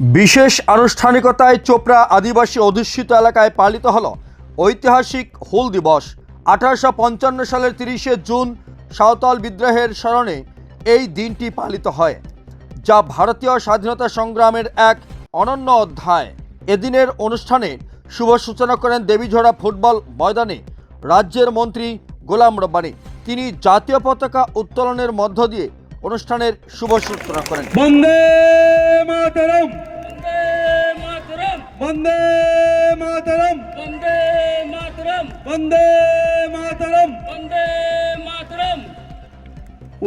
বিশেষ আনুষ্ঠানিকতায় চোপড়া আদিবাসী অধ্যুষিত এলাকায় পালিত হল ঐতিহাসিক হুল দিবস। আঠারোশো পঞ্চান্ন সালের তিরিশে জুন সাঁওতাল বিদ্রোহের স্মরণে এই দিনটি পালিত হয়, যা ভারতীয় স্বাধীনতা সংগ্রামের এক অনন্য অধ্যায়। এদিনের অনুষ্ঠানে শুভ সূচনা করেন দেবীঝোড়া ফুটবল ময়দানে রাজ্যের মন্ত্রী গোলাম রব্বানি। তিনি জাতীয় পতাকা উত্তোলনের মধ্য দিয়ে অনুষ্ঠানের শুভ সূচনা করেন। বন্দে মাতরম! বন্দে মাতরম বন্দে মাতরম বন্দে মাতরম বন্দে মাতরম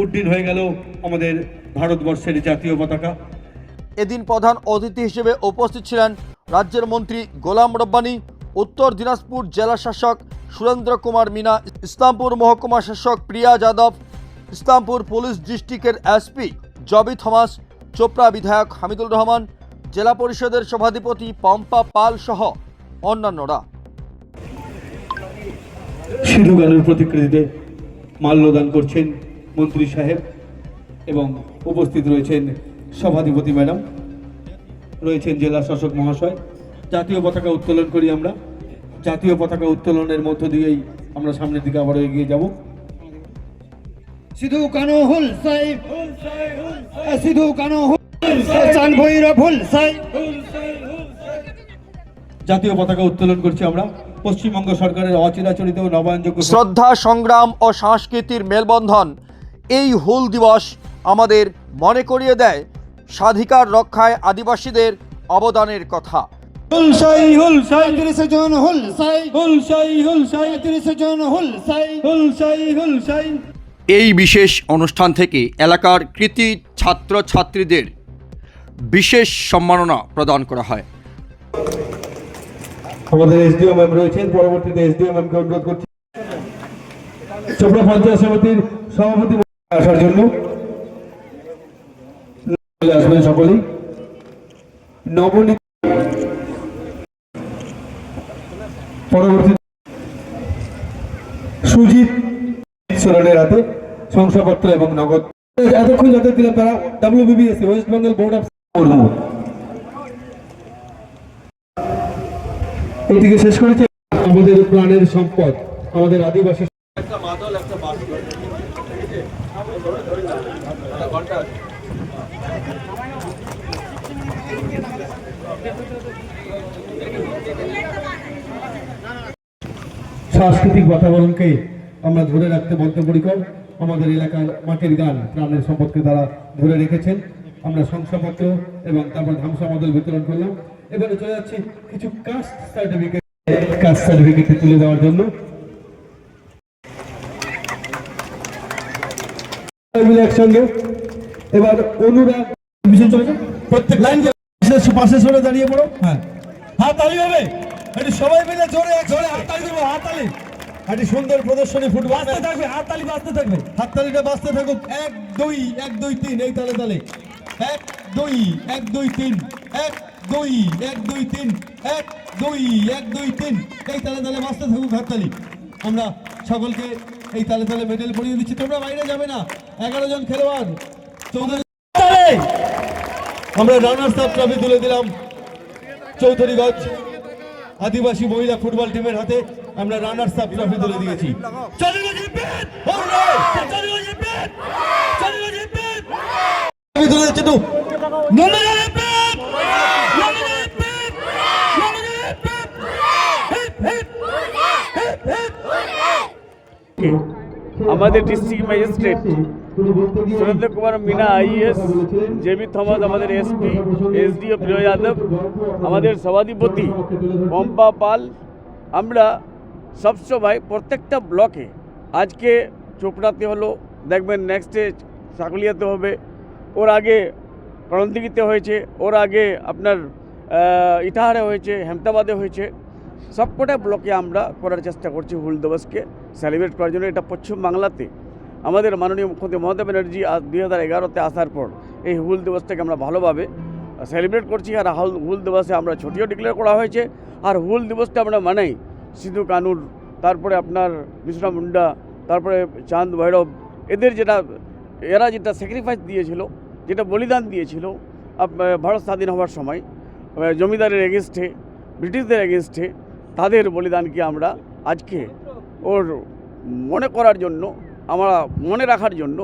উড্ডীন হয়ে গেল আমাদের ভারতবর্ষের জাতীয় পতাকা। এদিন প্রধান অতিথি হিসেবে উপস্থিত ছিলেন রাজ্যের মন্ত্রী গোলাম রব্বানি উত্তর দিনাজপুর জেলা শাসক সুরেন্দ্র কুমার মিনা ইসলামপুর মহকুমা শাসক প্রিয়া যাদব ইসলামপুর পুলিশ ডিস্ট্রিক্টের এসপি জবি থমাস চোপড়া বিধায়ক হামিদুল রহমান জেলা পরিষদের সভাধিপতি পম্পা পাল সহ অন্যান্যরা। সিধু গানের প্রতিকৃতিতে মাল্যদান করছেন মন্ত্রী সাহেব এবং উপস্থিত রয়েছেন সভাধিপতি ম্যাডাম রয়েছেন জেলা শাসক মহাশয়। জাতীয় পতাকা উত্তোলন করি আমরা। জাতীয় পতাকা উত্তোলনের মধ্য দিয়েই আমরা সামনের দিকে আবারও এগিয়ে যাব। সিধু কানো হুল সাই সিধু কানো হুল চান ভৈরব হুল জাতীয় পতাকা উত্তোলন করছি আমরা। পশ্চিমবঙ্গ সরকারের অচিরাচরিত নবায়নযোগ্য শ্রদ্ধা সংগ্রাম ও সংস্কৃতির মেলবন্ধন এই হুল দিবস আমাদের মনে করিয়ে দেয় স্বাধিকার রক্ষায় আদিবাসীদের অবদানের কথা। তিরিশে জন তিরিশে জন এই বিশেষ অনুষ্ঠান থেকে এলাকার কৃতি ছাত্র ছাত্রীদের বিশেষ সম্মাননা প্রদান করা হয়। আমাদের এসডিও ম্যাম রয়েছেন, পরবর্তীতে এসডিও ম্যামকে অনুরোধ করছি। চোপড়া পঞ্চায়েত সমিতির সভাপতি আসার জন্য। আসবেন সকলেই। নবনীত পরবর্তী সুজিত হাতে শংসাপত্র এবং নগদ এতক্ষণ যাদের দিলাম তারা WBBS West Bengal Board of এইটিকে শেষ করেছে। আমাদের প্রাণের সম্পদ আমাদের আদিবাসী সাংস্কৃতিক বাতাবরণকে আমরা ধরে রাখতে বদ্ধপরিকর। আমাদের এলাকার মাটির গান প্রাণের সম্পদকে তারা ধরে রেখেছেন। আমরা শংসাপত্র এবং তারপর ধামসা মদল বিতরণ করলাম। এবারে চলে যাচ্ছি কিছু কাস্ট সার্টিফিকেট কাস্ট সার্টিফিকেট তুলে দেওয়ার জন্য। একসঙ্গে। এবার অনুরাগ মিশন চলেছে প্রত্যেক লাইন পাশে সরে দাঁড়িয়ে পড়ো। হ্যাঁ। হাত তালি হবে একটু সবাই মিলে জোরে জোরে হাত তালি দেবো হাততালি। একটি সুন্দর প্রদর্শনী ফুটবল থাকবে হাত তালি বাজতে থাকবে। হাত তালিটা বাজতে থাকুক। এক দুই এক দুই তিন এই তালে তালে। এক, দুই এক, দুই, তিন। এক, দুই এক, দুই, তিন। এক, দুই এক, দুই, তিন। এই তালে তালে বাজতে থাকুক হাত তালি আমরা সকলকে এই তালে তালে মেডেল পরিয়ে দিচ্ছি। তোমরা বাইরে যাবে না। এগারো জন খেলোয়াড়। চৌধুরী আমরা রানার্স আপ ট্রফি তুলে দিলাম। চৌধুরীগঞ্জ আদিবাসী মহিলা ফুটবল টিমের হাতে আমরা রানার্স আপ ট্রফি তুলে দিয়েছি। তুলে আমাদের district magistrate Surendra Kumar Meena IAS JB Thomas, আমাদের এসপি এসডিও প্রিয় যাদব, আমাদের সভাধিপতি পম্পা পাল। আমরা সবসময় প্রত্যেকটা ব্লকে আজকে চোপড়াতে হলো, দেখবেন নেক্সটে চাকুলিয়াতে হবে ওর আগে করণদিঘিতে হয়েছে, ওর আগে আপনার ইটাহারে হয়েছে, হেমতাবাদে হয়েছে। সবকটা ব্লকে আমরা করার চেষ্টা করছি হুল দিবসকে সেলিব্রেট করার জন্য। এটা পশ্চিমবাংলাতে আমাদের মাননীয় মুখ্যমন্ত্রী মমতা ব্যানার্জি দুই হাজার এগারোতে আসার পর এই হুল দিবসটাকে আমরা ভালোভাবে সেলিব্রেট করছি। আর হুল- হুল দিবসে আমরা ছুটিও ডিক্লেয়ার করা হয়েছে। আর হুল দিবসটা আমরা মানাই। সিধু কানুর, তারপরে আপনার বিষ্ণু মুন্ডা, তারপরে চাঁদ ভৈরব, এদের যেটা, এরা যেটা স্যাক্রিফাইস দিয়েছিল যেটা বলিদান দিয়েছিল ভারত স্বাধীন হওয়ার সময় জমিদারের এগেনস্টে ব্রিটিশদের এগেনস্টে তাদের বলিদানকে আমরা আজকে ওর মনে করার জন্য, আমরা মনে রাখার জন্য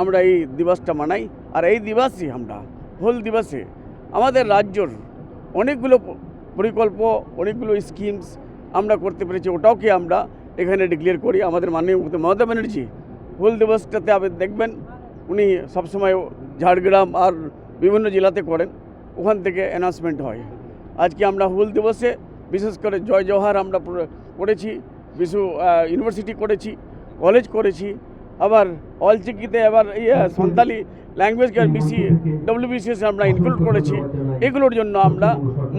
আমরা এই দিবসটা মানাই। আর এই দিবসই আমরা, হোল দিবসে আমাদের রাজ্যর অনেকগুলো পরিকল্প, অনেকগুলো স্কিমস আমরা করতে পেরেছি। ওটাওকে আমরা এখানে ডিক্লেয়ার করি। আমাদের মাননীয় মমতা ব্যানার্জি হুল দিবসটাতে আপনি দেখবেন উনি সবসময় ঝাড়গ্রাম আর বিভিন্ন জেলাতে করেন, ওখান থেকে অ্যানাউন্সমেন্ট হয়। আজকে আমরা হুল দিবসে বিশেষ করে জয় জওহার আমরা করেছি, বিশু ইউনিভার্সিটি করেছি কলেজ করেছি, আবার অল চিকিতে এবার ইয়ে সান্তালি ল্যাঙ্গুয়েজকে বিসি ডব্লিউবিসিএস আমরা ইনক্লুড করেছি। এগুলোর জন্য আমরা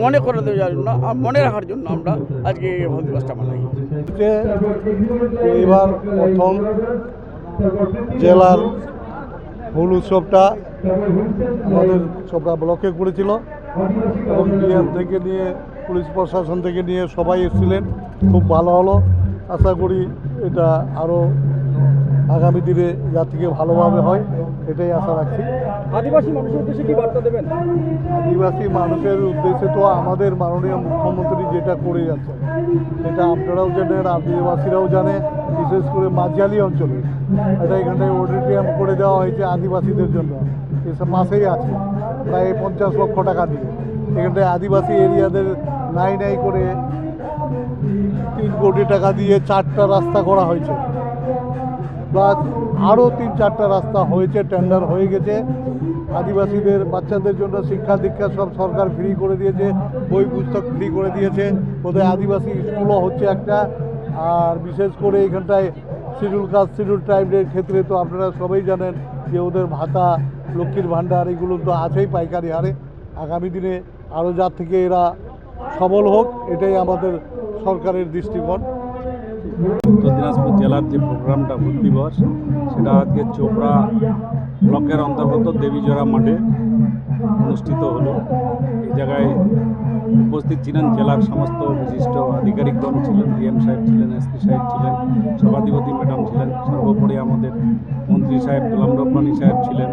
মনে করে দেওয়ার জন্য, মনে রাখার জন্য আমরা আজকে এই হোল দিবসটা মানাই। এবার প্রথম জেলার ফুল উৎসবটা আমাদের চোপড়া ব্লকে করেছিল। এবং বিহার থেকে নিয়ে পুলিশ প্রশাসন থেকে নিয়ে সবাই এসেছিলেন। খুব ভালো হলো। আশা করি এটা আরও আগামী দিনে থেকে ভালোভাবে হয় এটাই আশা রাখছি। আদিবাসী মানুষের উদ্দেশ্যে কি বার্তা দেবেন? আদিবাসী মানুষের উদ্দেশ্যে তো আমাদের মাননীয় মুখ্যমন্ত্রী যেটা করে যাচ্ছে সেটা আপনারাও জানেন আদিবাসীরাও জানে। বিশেষ করে মাঝিয়ালি অঞ্চলে। এটা এখানটায় অডিটোরিয়াম করে দেওয়া হয়েছে আদিবাসীদের জন্য। এসব মাসেই আছে, প্রায় পঞ্চাশ লক্ষ টাকা দিয়ে। এখানটায় আদিবাসী এরিয়াদের নাই নাই করে তিন কোটি টাকা দিয়ে চারটা রাস্তা করা হয়েছে। প্লাস আরও তিন চারটা রাস্তা হয়েছে টেন্ডার হয়ে গেছে। আদিবাসীদের, বাচ্চাদের জন্য শিক্ষা দীক্ষা সব সরকার ফ্রি করে দিয়েছে, বই পুস্তক ফ্রি করে দিয়েছে। ওদের আদিবাসী স্কুলও হচ্ছে একটা। আর বিশেষ করে এখানটায় শিডিউল কাস্ট শিডিউল ট্রাইবের ক্ষেত্রে তো আপনারা সবাই জানেন যে ওদের ভাতা, লক্ষ্মীর ভাণ্ডার এগুলো তো আছেই পাইকারি হারে। আগামী দিনে আরও যার থেকে এরা সবল হোক, এটাই আমাদের সরকারের দৃষ্টিকোণ। উত্তর দিনাজপুর জেলার যে প্রোগ্রামটা ভোট দিবস সেটা আজকে চোপড়া ব্লকের অন্তর্গত দেবীজোড়া মাঠে অনুষ্ঠিত হলো। জায়গায় উপস্থিত ছিলেন, জেলার সমস্ত বিশিষ্ট আধিকারিকগণ ছিলেন, ডিএম সাহেব ছিলেন, এসপি সাহেব ছিলেন, সভাধিপতি ম্যাডাম ছিলেন, সর্বোপরি আমাদের মন্ত্রী সাহেব গোলাম রব্বানি সাহেব ছিলেন।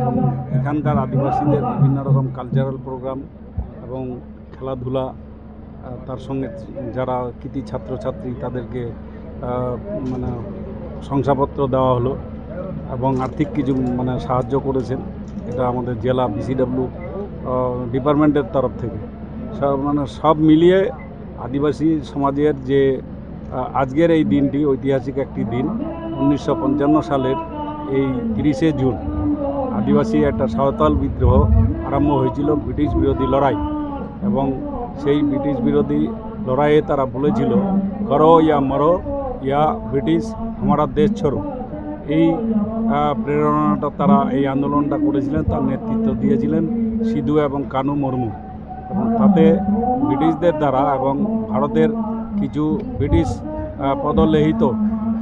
এবং এখানকার আদিবাসীদের বিভিন্ন রকম কালচারাল প্রোগ্রাম এবং খেলাধুলা তার সঙ্গে যারা কৃতি ছাত্রছাত্রী তাদেরকে মানে শংসাপত্র দেওয়া হলো এবং আর্থিক কিছু মানে সাহায্য করেছেন। এটা আমাদের জেলা বিসিডাব্লিউ ডিপার্টমেন্টের তরফ থেকে। সব মানে সব মিলিয়ে আদিবাসী সমাজের যে আজকের এই দিনটি ঐতিহাসিক একটি দিন, উনিশশো পঞ্চান্ন সালের এই তিরিশে জুন। আদিবাসী একটা সাঁওতাল বিদ্রোহ আরম্ভ হয়েছিল ব্রিটিশ বিরোধী লড়াই এবং সেই ব্রিটিশ বিরোধী লড়াইয়ে তারা বলেছিল, করো ইয়া মরো, ইয়া ব্রিটিশ আমারা দেশ ছড়ো। এই প্রেরণাটা তারা, এই আন্দোলনটা করেছিলেন, তার নেতৃত্ব দিয়েছিলেন। সিধু এবং কানু মুর্মু। এবং তাতে ব্রিটিশদের দ্বারা এবং ভারতের কিছু ব্রিটিশ পদলেহিত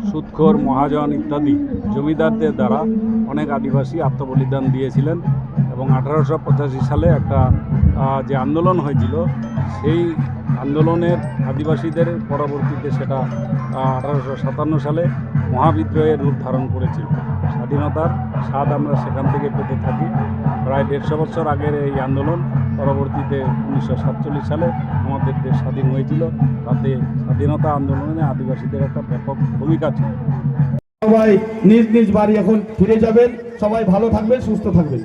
সুৎখোর, মহাজন ইত্যাদি জমিদারদের দ্বারা অনেক আদিবাসী আত্মবলিদান দিয়েছিলেন এবং আঠারোশো পঁচাশি সালে একটা যে আন্দোলন হয়েছিল, সেই আন্দোলনের আদিবাসীদের পরবর্তীতে সেটা আঠারোশো সাতান্ন সালে মহাবিদ্রোহের রূপ ধারণ করেছিল। স্বাধীনতার স্বাদ আমরা সেখান থেকে পেতে থাকি। প্রায় দেড়শো বছর আগের এই আন্দোলন, পরবর্তীতে উনিশশো সাতচল্লিশ সালে আমাদের দেশ স্বাধীন হয়েছিল। তাতে স্বাধীনতা আন্দোলনে আদিবাসীদের একটা ব্যাপক ভূমিকা ছিল। সবাই নিজ নিজ বাড়ি এখন ফিরে যাবেন। সবাই ভালো থাকবেন, সুস্থ থাকবেন।